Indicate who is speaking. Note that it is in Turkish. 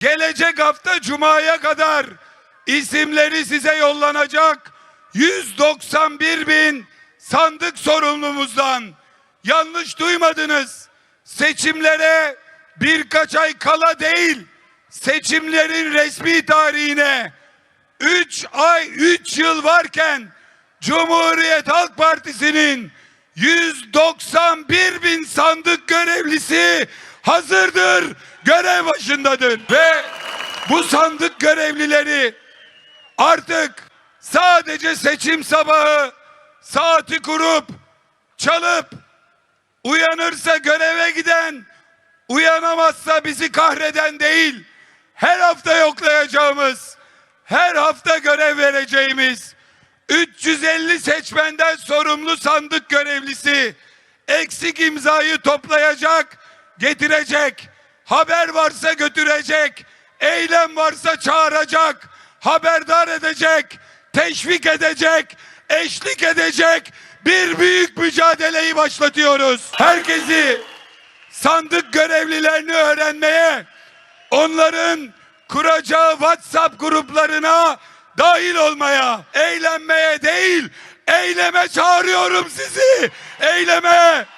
Speaker 1: Gelecek hafta Cuma'ya kadar isimleri size yollanacak. 191 bin sandık sorumlumuzdan. Yanlış duymadınız. Seçimlere birkaç ay kala değil seçimlerin resmi tarihine 3 ay 3 yıl varken Cumhuriyet Halk Partisi'nin 191 bin sandık görevlisi hazırdır, görev başındadır. Ve bu sandık görevlileri artık sadece seçim sabahı saati kurup çalıp uyanırsa göreve giden uyanamazsa bizi kahreden değil her hafta yoklayacağımız her hafta görev vereceğimiz 350 seçmenden sorumlu sandık görevlisi eksik imzayı toplayacak, getirecek. Haber varsa götürecek, eylem varsa çağıracak, haberdar edecek, teşvik edecek, eşlik edecek bir büyük mücadeleyi başlatıyoruz. Herkesi sandık görevlilerini öğrenmeye, onların kuracağı WhatsApp gruplarına dahil olmaya, eğlenmeye değil, eyleme çağırıyorum sizi. Eyleme.